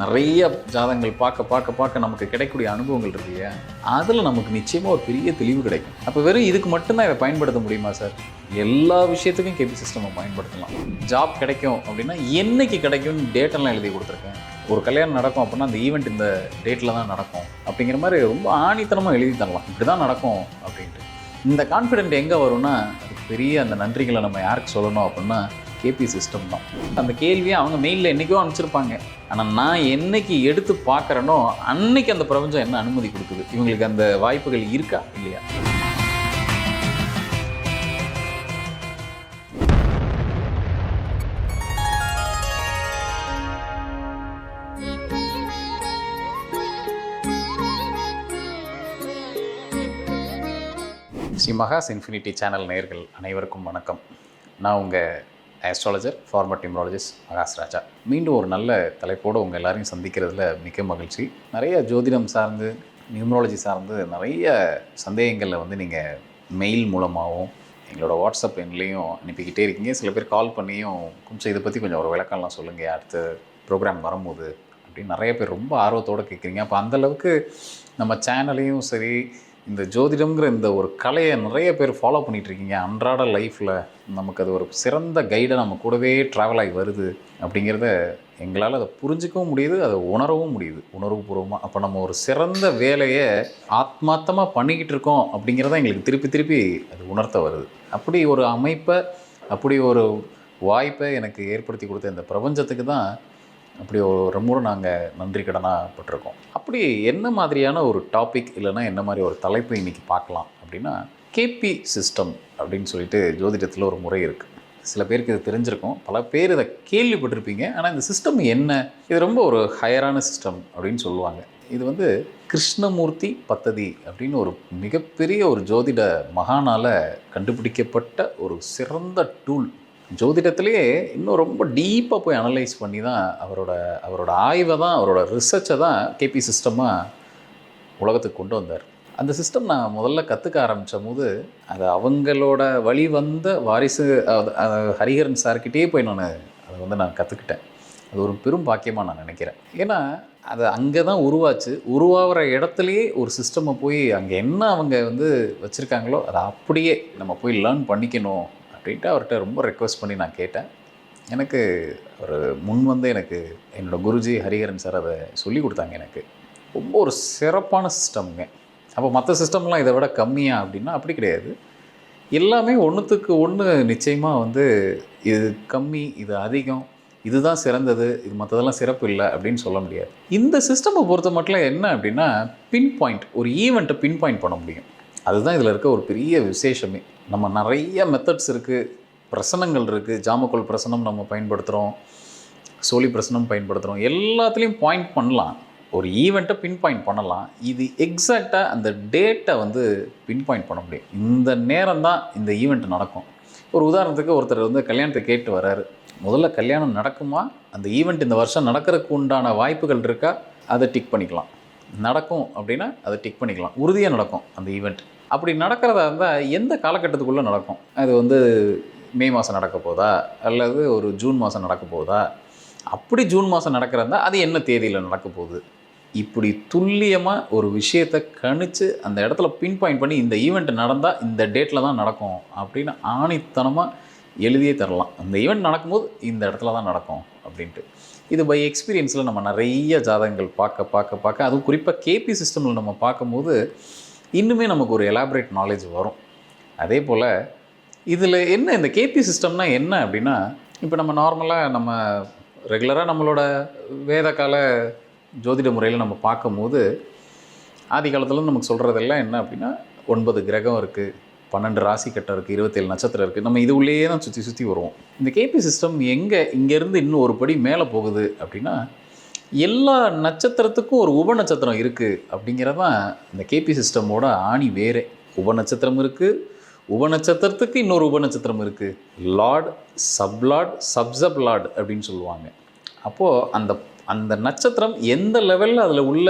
நிறைய ஜாதகங்கள் பார்க்க பார்க்க பார்க்க நமக்கு கிடைக்கக்கூடிய அனுபவங்கள் இருக்கு இல்லையா? அதில் நமக்கு நிச்சயமாக ஒரு பெரிய தெளிவு கிடைக்கும். அப்போ வெறும் இதுக்கு மட்டும்தான் இதை பயன்படுத்த முடியுமா சார்? எல்லா விஷயத்துக்கும் கேபி சிஸ்டமை பயன்படுத்தலாம். ஜாப் கிடைக்கும் அப்படின்னா என்னைக்கு கிடைக்கும்னு டேட்டெல்லாம் எழுதி கொடுத்துருக்கேன். ஒரு கல்யாணம் நடக்கும் அப்படின்னா அந்த ஈவெண்ட் இந்த டேட்டில் தான் நடக்கும். அப்படிங்கிற மாதிரி ரொம்ப ஆணித்தனமாக எழுதி தரலாம். இப்படி தான் நடக்கும் அப்படின்ட்டு. இந்த கான்ஃபிடென்ட் எங்கே வரும்னா பெரிய அந்த நன்றிகளை நம்ம யாருக்கு சொல்லணும் அப்படின்னா கேபி சிஸ்டம் தான். அந்த கேள்வியை அவங்க மெயிலில் என்றைக்கோ அனுப்பிச்சிருப்பாங்க. ஆனால் நான் என்னைக்கு எடுத்து பார்க்குறேனோ அன்னைக்கு அந்த பிரபஞ்சம் என்ன அனுமதி கொடுக்குது? இவங்களுக்கு அந்த வாய்ப்புகள் இருக்கா? இல்லையா? ஸ்ரீ மகாஸ் இன்ஃபினிட்டி சேனல் நேயர்கள் அனைவருக்கும் வணக்கம். நான் உங்கள் astrologer former numerologist Mahas Raja மீண்டும் ஒரு நல்ல தலைப்போடு உங்கள் எல்லாரையும் சந்திக்கிறதுல மிக்க மகிழ்ச்சி. நிறைய ஜோதிடம் சார்ந்து நியூமராலஜி சார்ந்து நிறைய சந்தேகங்களில் வந்து நீங்கள் மெயில் மூலமாகவும் எங்களோட வாட்ஸ்அப் எண்லேயும் அனுப்பிக்கிட்டே இருக்கீங்க. சில பேர் கால் பண்ணியும் கொஞ்சம் இதை பற்றி கொஞ்சம் ஒரு விளக்கம்லாம் சொல்லுங்கள் அடுத்த ப்ரோக்ராம் வரும்போது அப்படின்னு நிறைய பேர் ரொம்ப ஆர்வத்தோடு கேட்குறீங்க. அப்போ அந்தளவுக்கு நம்ம சேனலையும் சரி இந்த ஜோதிடம்ங்கிற இந்த ஒரு கலையை நிறைய பேர் ஃபாலோ பண்ணிகிட்டு இருக்கீங்க அன்றாட லைஃப்பில் நமக்கு அது ஒரு சிறந்த கைடை நம்ம கூடவே ட்ராவல் ஆகி வருது அப்படிங்கிறத எங்களால் அதை புரிஞ்சிக்கவும் முடியுது அதை உணரவும் முடியுது. உணர்வுபூர்வமாக அப்போ நம்ம ஒரு சிறந்த வேலையை ஆத்மார்த்தமாக பண்ணிக்கிட்டு இருக்கோம் அப்படிங்கிறத எங்களுக்கு திருப்பி திருப்பி அது உணர்த்த வருது. அப்படி ஒரு அமைப்பை அப்படி ஒரு வாய்ப்பை எனக்கு ஏற்படுத்தி கொடுத்த இந்த பிரபஞ்சத்துக்கு தான் அப்படி ஒரு ரொம்ப நாங்கள் நன்றி கடனாக பட்டிருக்கோம். அப்படி என்ன மாதிரியான ஒரு டாபிக் இல்லைன்னா என்ன மாதிரி ஒரு தலைப்பு இன்றைக்கி பார்க்கலாம் அப்படின்னா கேபி சிஸ்டம் அப்படின்னு சொல்லிட்டு ஜோதிடத்தில் ஒரு முறை இருக்குது சில பேருக்கு இது தெரிஞ்சிருக்கும். பல பேர் இதை கேள்விப்பட்டிருப்பீங்க. ஆனால் இந்த சிஸ்டம் என்ன? இது ரொம்ப ஒரு ஹையரான சிஸ்டம் அப்படின்னு சொல்லுவாங்க. இது வந்து கிருஷ்ணமூர்த்தி பத்ததி அப்படின்னு ஒரு மிகப்பெரிய ஒரு ஜோதிட மகானால் கண்டுபிடிக்கப்பட்ட ஒரு சிறந்த டூல் ஜோதிடத்திலேயே இன்னும் ரொம்ப டீப்பாக போய் அனலைஸ் பண்ணி தான் அவரோட அவரோட ஆய்வை தான் அவரோட ரிசர்ச்சை தான் கேபி சிஸ்டமாக உலகத்துக்கு கொண்டு வந்தார். அந்த சிஸ்டம் நான் முதல்ல கற்றுக்க ஆரம்பித்த போது அது அவங்களோட வழி வந்த வாரிசு ஹரிஹரன் சார்கிட்டே போய் நான் அதை வந்து நான் கற்றுக்கிட்டேன் அது ஒரு பெரும் பாக்கியமாக நான் நினைக்கிறேன். ஏன்னா அது அங்கே தான் உருவாச்சு. உருவாகிற இடத்துலையே ஒரு சிஸ்டம்மை போய் அங்கே என்ன அவங்க வந்து வச்சுருக்காங்களோ அதை அப்படியே நம்ம போய் லேர்ன் பண்ணிக்கணும். அப்படின்ட்டு அவர்கிட்ட ரொம்ப ரெக்வஸ்ட் பண்ணி நான் கேட்டேன். எனக்கு ஒரு முன் வந்து எனக்கு என்னோடய குருஜி ஹரிஹரன் சார் அதை சொல்லி கொடுத்தாங்க எனக்கு. ரொம்ப ஒரு சிறப்பான சிஸ்டம்ங்க அப்போ மற்ற சிஸ்டம்லாம் இதை விட கம்மியாக அப்படின்னா அப்படி கிடையாது. எல்லாமே ஒன்றுத்துக்கு ஒன்று நிச்சயமாக வந்து இது கம்மி இது அதிகம் இதுதான் சிறந்தது இது மற்றதெல்லாம் சிறப்பு இல்லை அப்படின்னு சொல்ல முடியாது. இந்த சிஸ்டமை பொறுத்த மட்டும் என்ன அப்படின்னா பின் பாயிண்ட் ஒரு ஈவெண்ட்டை பின் பாயிண்ட் பண்ண முடியும். அதுதான் இதில் இருக்க ஒரு பெரிய விசேஷமே. நம்ம நிறைய மெத்தட்ஸ் இருக்குது பிரசனங்கள் இருக்குது ஜாமக்கோல் பிரசனம் நம்ம பயன்படுத்துகிறோம் சோழி பிரசனம் பயன்படுத்துகிறோம் எல்லாத்துலேயும் பாயிண்ட் பண்ணலாம். ஒரு ஈவெண்ட்டை பின் பாயிண்ட் பண்ணலாம். இது எக்ஸாக்டாக அந்த டேட்டை வந்து பின் பாயிண்ட் பண்ண முடியும். இந்த நேரம் தான் இந்த ஈவெண்ட் நடக்கும். ஒரு உதாரணத்துக்கு ஒருத்தர் வந்து கல்யாணத்தை கேட்டு வராரு. முதல்ல கல்யாணம் நடக்குமா? அந்த ஈவெண்ட் இந்த வருஷம் நடக்கிறதுக்கு உண்டான வாய்ப்புகள் இருக்கா? அதை டிக் பண்ணிக்கலாம். நடக்கும் அப்படின்னா அதை டிக் பண்ணிக்கலாம். உறுதியாக நடக்கும் அந்த ஈவெண்ட் அப்படி நடக்கிறதா இருந்தால் எந்த காலகட்டத்துக்குள்ளே நடக்கும்? அது வந்து மே மாதம் நடக்க போதா? அல்லது ஒரு ஜூன் மாதம் நடக்க போதா? அப்படி ஜூன் மாதம் நடக்கிறதா அது என்ன தேதியில் நடக்க போகுது? இப்படி துல்லியமாக ஒரு விஷயத்தை கணித்து அந்த இடத்துல பின் பாயிண்ட் பண்ணி இந்த ஈவெண்ட் நடந்தால் இந்த டேட்டில் தான் நடக்கும் அப்படின்னு ஆணித்தனமாக எழுதியே தரலாம். அந்த ஈவெண்ட் நடக்கும்போது இந்த இடத்துல தான் நடக்கும் அப்படின்ட்டு. இது பை எக்ஸ்பீரியன்ஸில் நம்ம நிறைய ஜாதகங்கள் பார்க்க பார்க்க பார்க்க அதுவும் குறிப்பாக கேபி சிஸ்டமில் நம்ம பார்க்கும்போது இன்னுமே நமக்கு ஒரு எலாபரேட் நாலேஜ் வரும். அதே போல் இதில் என்ன இந்த கேபி சிஸ்டம்னா என்ன அப்படின்னா இப்போ நம்ம நார்மலாக நம்ம ரெகுலராக நம்மளோட வேத கால ஜோதிட முறையில் நம்ம பார்க்கும்போது ஆதி காலத்தில் நமக்கு சொல்கிறதெல்லாம் என்ன அப்படின்னா ஒன்பது கிரகம் இருக்குது பன்னெண்டு ராசி கட்டம் இருக்குது இருபத்தேழு நட்சத்திரம் இருக்குது நம்ம இது உள்ளேயே தான் சுற்றி சுற்றி வருவோம். இந்த கேபி சிஸ்டம் எங்கே இங்கேருந்து இன்னும் ஒரு படி மேலே போகுது அப்படின்னா எல்லா நட்சத்திரத்துக்கும் ஒரு உப நட்சத்திரம் இருக்குது அப்படிங்கிறதான் இந்த கேபி சிஸ்டமோட ஆணி வேறே. உப நட்சத்திரம் இருக்குது உப நட்சத்திரத்துக்கு இன்னொரு உப நட்சத்திரம் இருக்குது லார்ட் சப்லார்ட் சப்ஜப் லார்ட் அப்படின்னு சொல்லுவாங்க. அப்போது அந்த அந்த நட்சத்திரம் எந்த லெவலில் அதில் உள்ள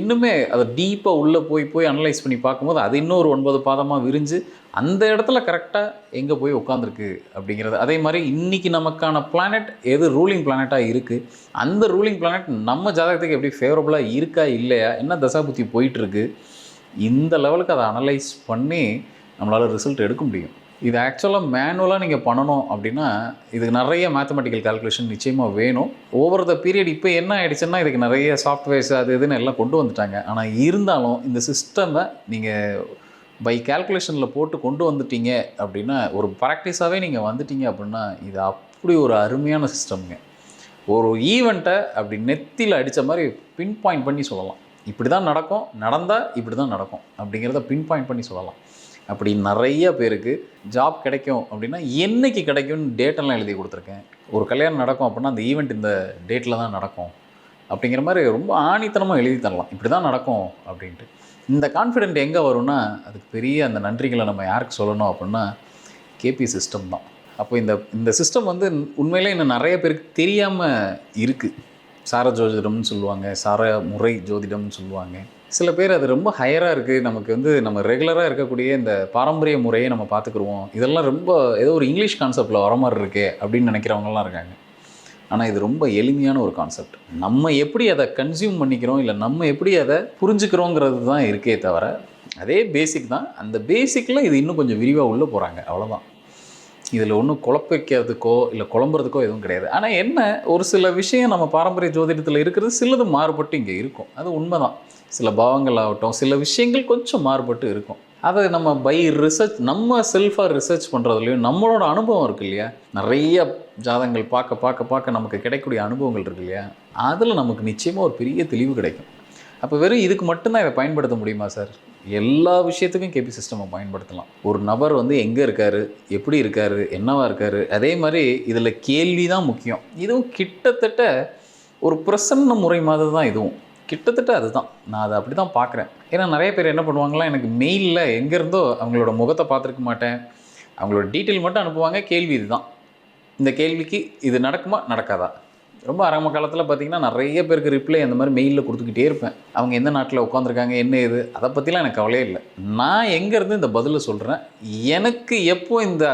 இன்னுமே அதை டீப்பாக உள்ளே போய் போய் அனலைஸ் பண்ணி பார்க்கும்போது அது இன்னொரு ஒன்பது பாதமாக விரிஞ்சு அந்த இடத்துல கரெக்டாக எங்கே போய் உட்காந்துருக்கு அப்படிங்கிறது. அதே மாதிரி இன்றைக்கி நமக்கான பிளானட் எது ரூலிங் பிளானட்டாக இருக்குது அந்த ரூலிங் பிளானட் நம்ம ஜாதகத்துக்கு எப்படி ஃபேவரபுளாக இருக்கா இல்லையா? என்ன தசாபுத்தி போயிட்டுருக்கு இந்த லெவலுக்கு அதை அனலைஸ் பண்ணி நம்மளால் ரிசல்ட் எடுக்க முடியும். இது ஆக்சுவலாக மேனுவலாக நீங்கள் பண்ணணும் அப்படின்னா இதுக்கு நிறைய மேத்தமெட்டிக்கல் கால்குலேஷன் நிச்சயமாக வேணும். ஓவர் த பீரியட் இப்போ என்ன ஆயிடுச்சுன்னா இதுக்கு நிறைய சாஃப்ட்வேர்ஸ் அது இதுன்னு எல்லாம் கொண்டு வந்துட்டாங்க. ஆனால் இருந்தாலும் இந்த சிஸ்டமை நீங்கள் பை கால்குலேஷனில் போட்டு கொண்டு வந்துட்டீங்க அப்படின்னா ஒரு ப்ராக்டிஸாகவே நீங்கள் வந்துட்டீங்க அப்படின்னா இது அப்படி ஒரு அருமையான சிஸ்டம்ங்க ஒரு ஈவெண்ட்டை அப்படி நெத்தியில் அடித்த மாதிரி பின் பாயிண்ட் பண்ணி சொல்லலாம். இப்படி தான் நடக்கும் நடந்தால் இப்படி தான் நடக்கும் அப்படிங்கிறத பின் பாயிண்ட் பண்ணி சொல்லலாம். அப்படி நிறைய பேருக்கு ஜாப் கிடைக்கும் அப்படின்னா என்னைக்கு கிடைக்கும்னு டேட்டெல்லாம் எழுதி கொடுத்துருக்கேன். ஒரு கல்யாணம் நடக்கும் அப்படின்னா அந்த ஈவெண்ட் இந்த டேட்டில் தான் நடக்கும். அப்படிங்கிற மாதிரி ரொம்ப ஆணித்தனமாக எழுதி தரலாம். இப்படி தான் நடக்கும் அப்படின்ட்டு. இந்த கான்ஃபிடென்ட் எங்கே வரும்னா அதுக்கு பெரிய அந்த நன்றிகளை நம்ம யாருக்கு சொல்லணும் அப்படின்னா கேபி சிஸ்டம் தான். அப்போ இந்த இந்த சிஸ்டம் வந்து உண்மையிலே இன்னும் நிறைய பேருக்கு தெரியாமல் இருக்குது சார ஜோதிடம்னு சொல்லுவாங்க சார முறை ஜோதிடம்னு சொல்லுவாங்க. சில பேர் அது ரொம்ப ஹையராக இருக்குது நமக்கு வந்து நம்ம ரெகுலராக இருக்கக்கூடிய இந்த பாரம்பரிய முறையை நம்ம பார்த்துக்குருவோம். இதெல்லாம் ரொம்ப ஏதோ ஒரு இங்கிலீஷ் கான்செப்டில் வர மாதிரி இருக்கே அப்படின்னு நினைக்கிறவங்கலாம் இருக்காங்க. ஆனால் இது ரொம்ப எளிமையான ஒரு கான்செப்ட் நம்ம எப்படி அதை கன்சியூம் பண்ணிக்கிறோம்? இல்லை நம்ம எப்படி அதை புரிஞ்சுக்கிறோங்கிறது தான் இருக்கே தவிர அதே பேசிக் தான். அந்த பேசிக்கில் இது இன்னும் கொஞ்சம் விரிவாக உள்ளே போகிறாங்க அவ்வளோதான் இதில் ஒன்றும் குழப்பிக்கிறதுக்கோ இல்லை குழம்புறதுக்கோ எதுவும் கிடையாது. ஆனால் என்ன? ஒரு சில விஷயம் நம்ம பாரம்பரிய ஜோதிடத்தில் இருக்கிறது சிலது மாறுபட்டு இங்கே இருக்கும். அது உண்மைதான். சில பாவங்கள் ஆகட்டும் சில விஷயங்கள் கொஞ்சம் மாறுபட்டு இருக்கும். அதை நம்ம பை ரிசர்ச் நம்ம செல்ஃபாக ரிசர்ச் பண்ணுறதுலையும் நம்மளோட அனுபவம் இருக்கு இல்லையா? நிறைய ஜாதங்கள் பார்க்க பார்க்க பார்க்க நமக்கு கிடைக்கக்கூடிய அனுபவங்கள் இருக்கு இல்லையா? அதில் நமக்கு நிச்சயமாக ஒரு பெரிய தெளிவு கிடைக்கும். அப்போ வெறும் இதுக்கு மட்டும்தான் இதை பயன்படுத்த முடியுமா சார் எல்லா விஷயத்துக்கும் கேபி சிஸ்டமை பயன்படுத்தலாம். ஒரு நபர் வந்து எங்கே இருக்கார் எப்படி இருக்கார் என்னவா இருக்கார் அதே மாதிரி இதில் கேள்வி தான் முக்கியம். இதுவும் கிட்டத்தட்ட ஒரு பிரசன்ன முறை மாதிரி தான் இதுவும். கிட்டத்தட்ட அதுதான். நான் அதை அப்படி தான் பார்க்குறேன். ஏன்னா நிறைய பேர் என்ன பண்ணுவாங்களா எனக்கு மெயிலில் எங்கேருந்தோ அவங்களோட முகத்தை பார்த்துருக்க மாட்டேன். அவங்களோட டீட்டெயில் மட்டும் அனுப்புவாங்க. கேள்வி இதுதான். இந்த கேள்விக்கு இது நடக்குமா? நடக்காதா? ரொம்ப ஆரம்ப காலத்தில் பார்த்தீங்கன்னா நிறைய பேருக்கு ரிப்ளை அந்த மாதிரி மெயிலில் கொடுத்துக்கிட்டே இருப்பேன். அவங்க எந்த நாட்டில் உட்காந்துருக்காங்க என்ன இது அதை பற்றிலாம் எனக்கு கவலையே இல்லை. நான் எங்கேருந்து இந்த பதிலை சொல்கிறேன் எனக்கு எப்போ இந்த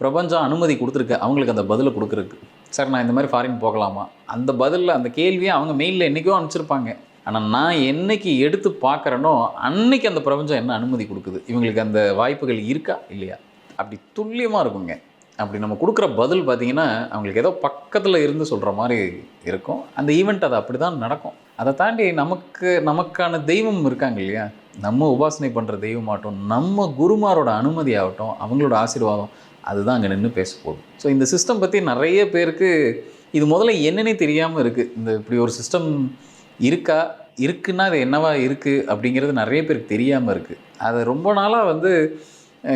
பிரபஞ்சம் அனுமதி கொடுத்துருக்கு? அவங்களுக்கு அந்த பதிலை கொடுக்குறதுக்கு. சார் நான் இந்த மாதிரி ஃபாரின் போகலாமா? அந்த பதிலில் அந்த கேள்வியை அவங்க மெயிலில் என்றைக்கோ அனுப்பிச்சிருப்பாங்க. ஆனால் நான் என்னைக்கு எடுத்து பார்க்குறேனோ அன்னைக்கு அந்த பிரபஞ்சம் என்ன அனுமதி கொடுக்குது? இவங்களுக்கு அந்த வாய்ப்புகள் இருக்கா? இல்லையா? அப்படி துல்லியமாக இருக்குங்க. அப்படி நம்ம கொடுக்குற பதில் பார்த்தீங்கன்னா அவங்களுக்கு ஏதோ பக்கத்தில் இருந்து சொல்கிற மாதிரி இருக்கும். அந்த ஈவெண்ட் அது அப்படி தான் நடக்கும். அதை தாண்டி நமக்கு நமக்கான தெய்வம் இருக்காங்க இல்லையா? நம்ம உபாசனை பண்ணுற தெய்வமாகட்டும் நம்ம குருமாரோட அனுமதி ஆகட்டும் அவங்களோட ஆசீர்வாதம் அதுதான் அங்கே நின்று பேச போகுது. ஸோ இந்த சிஸ்டம் பற்றி நிறைய பேருக்கு இது முதல்ல என்னன்னே தெரியாமல் இருக்குது இந்த இப்படி ஒரு சிஸ்டம் இருக்கா? இருக்குன்னா அது என்னவா இருக்குது அப்படிங்கிறது நிறைய பேருக்கு தெரியாமல் இருக்குது அது ரொம்ப நாளாக வந்து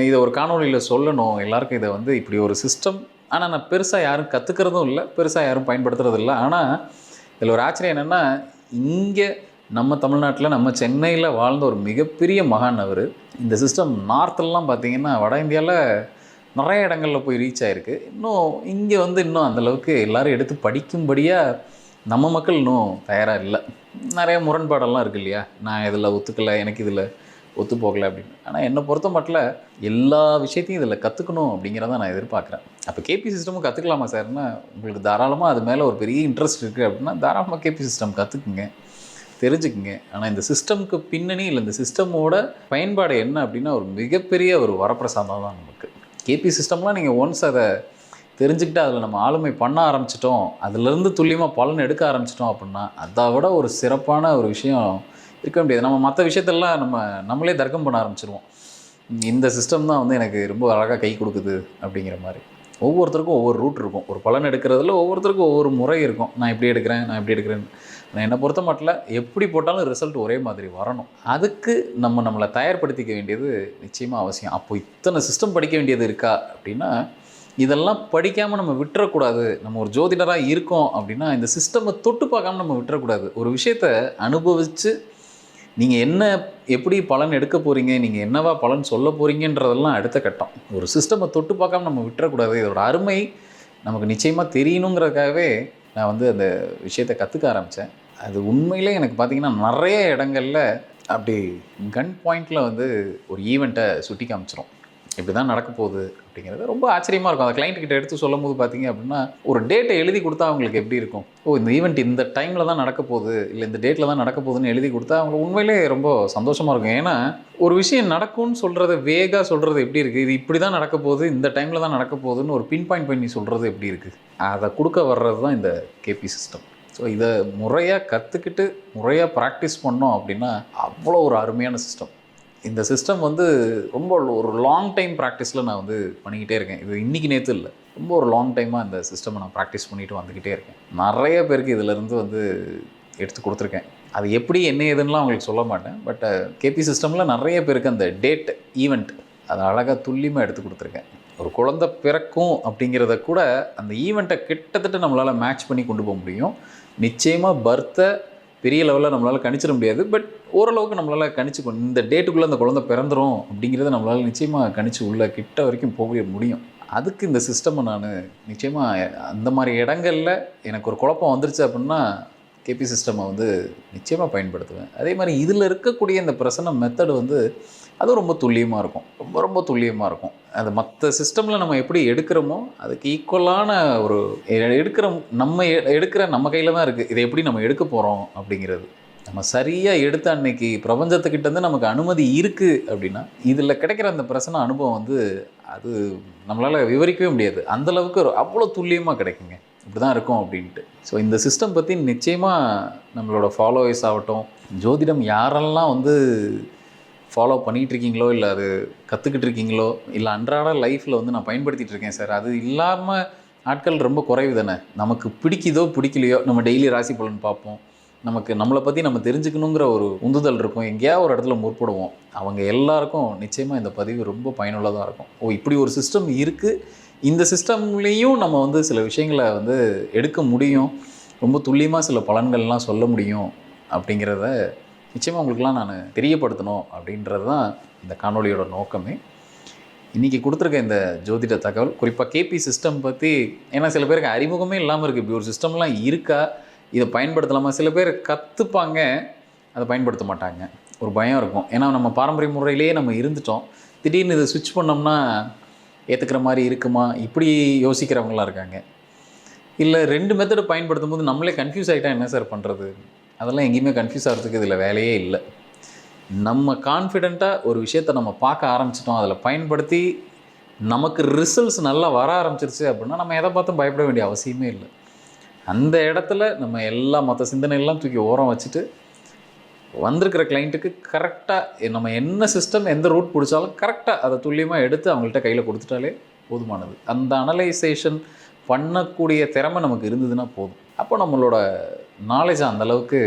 இதை ஒரு காணொளியில் சொல்லணும். எல்லாருக்கும் இதை வந்து இப்படி ஒரு சிஸ்டம் ஆனால் நான் பெருசாக யாரும் கற்றுக்கிறதும் இல்லை. பெருசாக யாரும் பயன்படுத்துறதும் இல்லை. ஆனால் இதில் ஒரு ஆச்சரியம் என்னென்னா இங்கே நம்ம தமிழ்நாட்டில் நம்ம சென்னையில் வாழ்ந்த ஒரு மிகப்பெரிய மகான் அவர். இந்த சிஸ்டம் நார்த்லலாம் பார்த்தீங்கன்னா வட இந்தியாவில் நிறைய இடங்களில் போய் ரீச் ஆகிருக்கு இன்னும் இங்கே வந்து இன்னும் அந்தளவுக்கு எல்லோரும் எடுத்து படிக்கும்படியாக நம்ம மக்கள் இன்னும் தயாராக இல்லை. நிறைய முரண்பாடெல்லாம் இருக்குது இல்லையா? நான் இதில் ஒத்துக்கலை எனக்கு இதில் ஒத்து போகலை அப்படின்னு. ஆனால் என்னை பொறுத்த மட்டும் எல்லா விஷயத்தையும் இதில் கற்றுக்கணும் அப்படிங்கிறத நான் எதிர்பார்க்குறேன். அப்போ கேபி சிஸ்டமும் கற்றுக்கலாமா சார்னா உங்களுக்கு தாராளமாக அது மேலே ஒரு பெரிய இன்ட்ரெஸ்ட் இருக்குது அப்படின்னா தாராளமாக கேபி சிஸ்டம் கற்றுக்குங்க தெரிஞ்சுக்குங்க. ஆனால் இந்த சிஸ்டம்க்கு பின்னணி இல்லை இந்த சிஸ்டமோட பயன்பாடு என்ன அப்படின்னா ஒரு மிகப்பெரிய ஒரு வரப்பிரசாதம் தான் நமக்கு. கேபி சிஸ்டம்லாம் நீங்கள் ஒன்ஸ் அதை தெரிஞ்சுக்கிட்டு அதில் நம்ம ஆளுமை பண்ண ஆரம்பிச்சிட்டோம் அதுலேருந்து துல்லியமாக பலன் எடுக்க ஆரம்பிச்சிட்டோம் அப்படின்னா அதை விட ஒரு சிறப்பான ஒரு விஷயம் இருக்க முடியாது நம்ம மற்ற விஷயத்தெல்லாம் நம்ம நம்மளே தர்க்கம் பண்ண ஆரம்பிச்சிருவோம். இந்த சிஸ்டம் தான் வந்து எனக்கு ரொம்ப அழகாக கை கொடுக்குது அப்படிங்கிற மாதிரி. ஒவ்வொருத்தருக்கும் ஒவ்வொரு ரூட் இருக்கும். ஒரு பலன் எடுக்கிறதுல ஒவ்வொருத்தருக்கும் ஒவ்வொரு முறை இருக்கும். நான் இப்படி எடுக்கிறேன் நான் இப்படி எடுக்கிறேன் நான் என்னை பொறுத்த மட்டும் எப்படி போட்டாலும் ரிசல்ட் ஒரே மாதிரி வரணும். அதுக்கு நம்ம நம்மளை தயார்படுத்திக்க வேண்டியது நிச்சயமாக அவசியம். அப்போ இத்தனை சிஸ்டம் படிக்க வேண்டியது இருக்கா அப்படின்னா இதெல்லாம் படிக்காமல் நம்ம விட்டுறக்கூடாது. நம்ம ஒரு ஜோதிடராக இருக்கோம் அப்படின்னா இந்த சிஸ்டமை தொட்டு பார்க்காம நம்ம விட்டுறக்கூடாது. ஒரு விஷயத்தை அனுபவித்து நீங்கள் என்ன எப்படி பலன் எடுக்க போகிறீங்க நீங்கள் என்னவா பலன் சொல்ல போகிறீங்கன்றதெல்லாம் அடுத்த கட்டம். ஒரு சிஸ்டமை தொட்டு பார்க்காம நம்ம விட்டுறக்கூடாது. இதோட அருமை நமக்கு நிச்சயமாக தெரியணுங்கிறதுக்காகவே நான் வந்து அந்த விஷயத்தை கற்றுக்க ஆரம்பித்தேன் அது உண்மையிலே எனக்கு பார்த்தீங்கன்னா நிறைய இடங்கள்ல அப்படி கன் பாயிண்டில் வந்து ஒரு ஈவெண்ட்டை சுட்டி காமிச்சிரும். இப்படி தான் நடக்க போகுது அப்படிங்கிறது ரொம்ப ஆச்சரியமாக இருக்கும். அந்த கிளைண்ட் கிட்ட எடுத்து சொல்லும் போது பார்த்தீங்க அப்படின்னா ஒரு டேட்டை எழுதி கொடுத்தா அவங்களுக்கு எப்படி இருக்கும்? ஓ இந்த ஈவெண்ட் இந்த டைமில் தான் நடக்க போகுது இல்லை இந்த டேட்டில் தான் நடக்க போகுதுன்னு எழுதி கொடுத்தா அவங்களுக்கு உண்மையிலே ரொம்ப சந்தோஷமாக இருக்கும். ஏன்னா ஒரு விஷயம் நடக்கும்னு சொல்கிறத வேகாக சொல்கிறது எப்படி இருக்குது இது இப்படி தான் நடக்க போகுது இந்த டைமில் தான் நடக்க போகுதுன்னு ஒரு பின் பாயிண்ட் பண்ணி சொல்கிறது எப்படி இருக்குது அதை கொடுக்க வர்றது தான் இந்த கேபி சிஸ்டம் ஸோ இதை முறையாக கற்றுக்கிட்டு முறையாக ப்ராக்டிஸ் பண்ணோம் அப்படின்னா அவ்வளோ ஒரு அருமையான சிஸ்டம் இந்த சிஸ்டம் வந்து ரொம்ப ஒரு லாங் டைம் ப்ராக்டிஸில் நான் வந்து பண்ணிக்கிட்டே இருக்கேன். இது இன்றைக்கி நேற்று இல்லை. ரொம்ப ஒரு லாங் டைமாக இந்த சிஸ்டமை நான் ப்ராக்டிஸ் பண்ணிட்டு வந்துக்கிட்டே இருக்கேன். நிறைய பேருக்கு இதிலேருந்து வந்து எடுத்து கொடுத்துருக்கேன். அது எப்படி என்ன ஏதுன்னுலாம் அவங்களுக்கு சொல்ல மாட்டேன். பட் கேபி சிஸ்டமில் நிறைய பேருக்கு அந்த டேட் ஈவெண்ட் அதை அழகாக துல்லியமாக எடுத்து கொடுத்துருக்கேன். ஒரு குழந்தை பிறக்கும் அப்படிங்கிறத கூட அந்த ஈவெண்ட்டை கிட்டத்தட்ட நம்மளால் மேட்ச் பண்ணி கொண்டு போக முடியும். நிச்சயமாக பர்த்தை பெரிய லெவலில் நம்மளால் கணிச்சிட முடியாது. பட் ஓரளவுக்கு நம்மளால் கணிச்சு இந்த டேட்டுக்குள்ளே அந்த குழந்தை பிறந்துரும் அப்படிங்கிறத நம்மளால் நிச்சயமாக கணிச்சு உள்ள கிட்ட வரைக்கும் போக முடியும். அதுக்கு இந்த சிஸ்டமை நான் நிச்சயமாக அந்த மாதிரி இடங்களில் எனக்கு ஒரு குழப்பம் வந்துருச்சு அப்படின்னா கேபி சிஸ்டமை வந்து நிச்சயமாக பயன்படுத்துவேன். அதே மாதிரி இதில் இருக்கக்கூடிய இந்த பிரசனம் மெத்தடு வந்து அதுவும் ரொம்ப துல்லியமாக இருக்கும். ரொம்ப ரொம்ப துல்லியமாக இருக்கும். அது மற்ற சிஸ்டமில் நம்ம எப்படி எடுக்கிறோமோ அதுக்கு ஈக்குவலான ஒரு எடுக்கிற நம்ம எ- எடுக்கிற நம்ம கையில் தான் இருக்குது இதை எப்படி நம்ம எடுக்க போகிறோம் அப்படிங்கிறது. நம்ம சரியாக எடுத்த அன்னைக்கு பிரபஞ்சத்துக்கிட்டேருந்து நமக்கு அனுமதி இருக்குது அப்படின்னா இதில் கிடைக்கிற அந்த பிரசன அனுபவம் வந்து அது நம்மளால் விவரிக்கவே முடியாது. அந்த அளவுக்கு அவ்வளோ துல்லியமாக கிடைக்குங்க. இப்படி தான் இருக்கும் அப்படின்ட்டு. ஸோ இந்த சிஸ்டம் பற்றி நிச்சயமாக நம்மளோட ஃபாலோவர்ஸ் ஆகட்டும் ஜோதிடம் யாரெல்லாம் வந்து ஃபாலோ பண்ணிகிட்டு இருக்கீங்களோ இல்லை அது கற்றுக்கிட்டு இருக்கீங்களோ இல்லை அன்றாட லைஃப்பில் வந்து நான் பயன்படுத்திகிட்டு இருக்கேன் சார் அது இல்லாமல் ஆட்கள் ரொம்ப குறைவு தானே? நமக்கு பிடிக்குதோ பிடிக்கலையோ நம்ம டெய்லி ராசி பலன் பார்ப்போம். நமக்கு நம்மளை பற்றி நம்ம தெரிஞ்சுக்கணுங்கிற ஒரு உந்துதல் இருக்கும். எங்கேயாவது ஒரு இடத்துல முற்படுவோம். அவங்க எல்லாருக்கும் நிச்சயமாக இந்த பதிவு ரொம்ப பயனுள்ளதாக இருக்கும். ஓ இப்படி ஒரு சிஸ்டம் இருக்குது இந்த சிஸ்டம்லேயும் நம்ம வந்து சில விஷயங்களை வந்து எடுக்க முடியும். ரொம்ப துல்லியமாக சில பலன்கள்லாம் சொல்ல முடியும் அப்படிங்கிறத நிச்சயமாக உங்களுக்குலாம் நான் தெரியப்படுத்தணும் அப்படின்றது தான் இந்த காணொளியோட நோக்கமே. இன்றைக்கி கொடுத்துருக்க இந்த ஜோதிட தகவல் குறிப்பாக கேபி சிஸ்டம் பற்றி ஏன்னா சில பேருக்கு அறிமுகமே இல்லாமல் இருக்குது இப்படி ஒரு சிஸ்டம்லாம் இருக்கா? இதை பயன்படுத்தலாமா? சில பேர் கற்றுப்பாங்க அதை பயன்படுத்த மாட்டாங்க. ஒரு பயம் இருக்கும். ஏன்னா நம்ம பாரம்பரிய முறையிலேயே நம்ம இருந்துட்டோம். திடீர்னு இதை சுவிட்ச் பண்ணோம்னா ஏற்றுக்கிற மாதிரி இருக்குமா? இப்படி யோசிக்கிறவங்களாம் இருக்காங்க. இல்லை ரெண்டு மெத்தடு பயன்படுத்தும் போது நம்மளே கன்ஃபியூஸ் ஆகிட்டா என்ன சார் பண்ணுறது அதெல்லாம் எங்கேயுமே கன்ஃபியூஸ் ஆகிறதுக்கு இதில் வேலையே இல்லை. நம்ம கான்ஃபிடெண்ட்டாக ஒரு விஷயத்தை நம்ம பார்க்க ஆரம்பிச்சிட்டோம். அதில் பயன்படுத்தி நமக்கு ரிசல்ட்ஸ் நல்லா வர ஆரம்பிச்சிருச்சு அப்படின்னா நம்ம எதை பார்த்தும் பயப்பட வேண்டிய அவசியமே இல்லை. அந்த இடத்துல நம்ம எல்லா மற்ற சிந்தனையெல்லாம் தூக்கி ஓரம் வச்சுட்டு வந்திருக்கிற கிளைண்ட்டுக்கு கரெக்டாக நம்ம என்ன சிஸ்டம் எந்த ரூட் பிடிச்சாலும் கரெக்டாக அதை துல்லியமாக எடுத்து அவங்கள்ட்ட கையில் கொடுத்துட்டாலே போதுமானது. அந்த அனலைசேஷன் பண்ணக்கூடிய திறமை நமக்கு இருந்ததுன்னா போதும். அப்போ நம்மளோட நாலேஜை அந்தளவுக்கு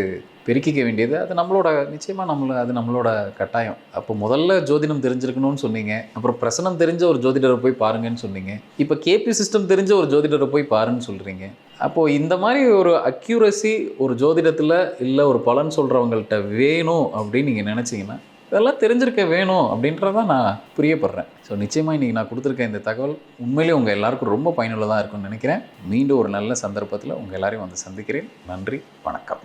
பெருக்கிக்க வேண்டியது அது நம்மளோட நிச்சயமாக நம்மள அது நம்மளோட கட்டாயம். அப்போ முதல்ல ஜோதிடம் தெரிஞ்சிருக்கணும்னு சொன்னீங்க அப்புறம் பிரசனம் தெரிஞ்ச ஒரு ஜோதிடரை போய் பாருங்கன்னு சொன்னீங்க இப்போ கேபி சிஸ்டம் தெரிஞ்ச ஒரு ஜோதிடரை போய் பாருன்னு சொல்கிறீங்க அப்போது இந்த மாதிரி ஒரு அக்யூரசி ஒரு ஜோதிடத்தில் இல்லை ஒரு பலன் சொல்கிறவங்கள்ட்ட வேணும் அப்படின்னு நீங்கள் நினச்சிங்கன்னா இதெல்லாம் தெரிஞ்சிருக்க வேணும் அப்படின்றத நான் புரியப்படுறேன். ஸோ நிச்சயமாக இன்றைக்கி நான் கொடுத்துருக்க இந்த தகவல் உண்மையிலேயே உங்கள் எல்லாருக்கும் ரொம்ப பயனுள்ளதாக இருக்கும்னு நினைக்கிறேன். மீண்டும் ஒரு நல்ல சந்தர்ப்பத்தில் உங்கள் எல்லாரையும் வந்து சந்திக்கிறேன். நன்றி வணக்கம்.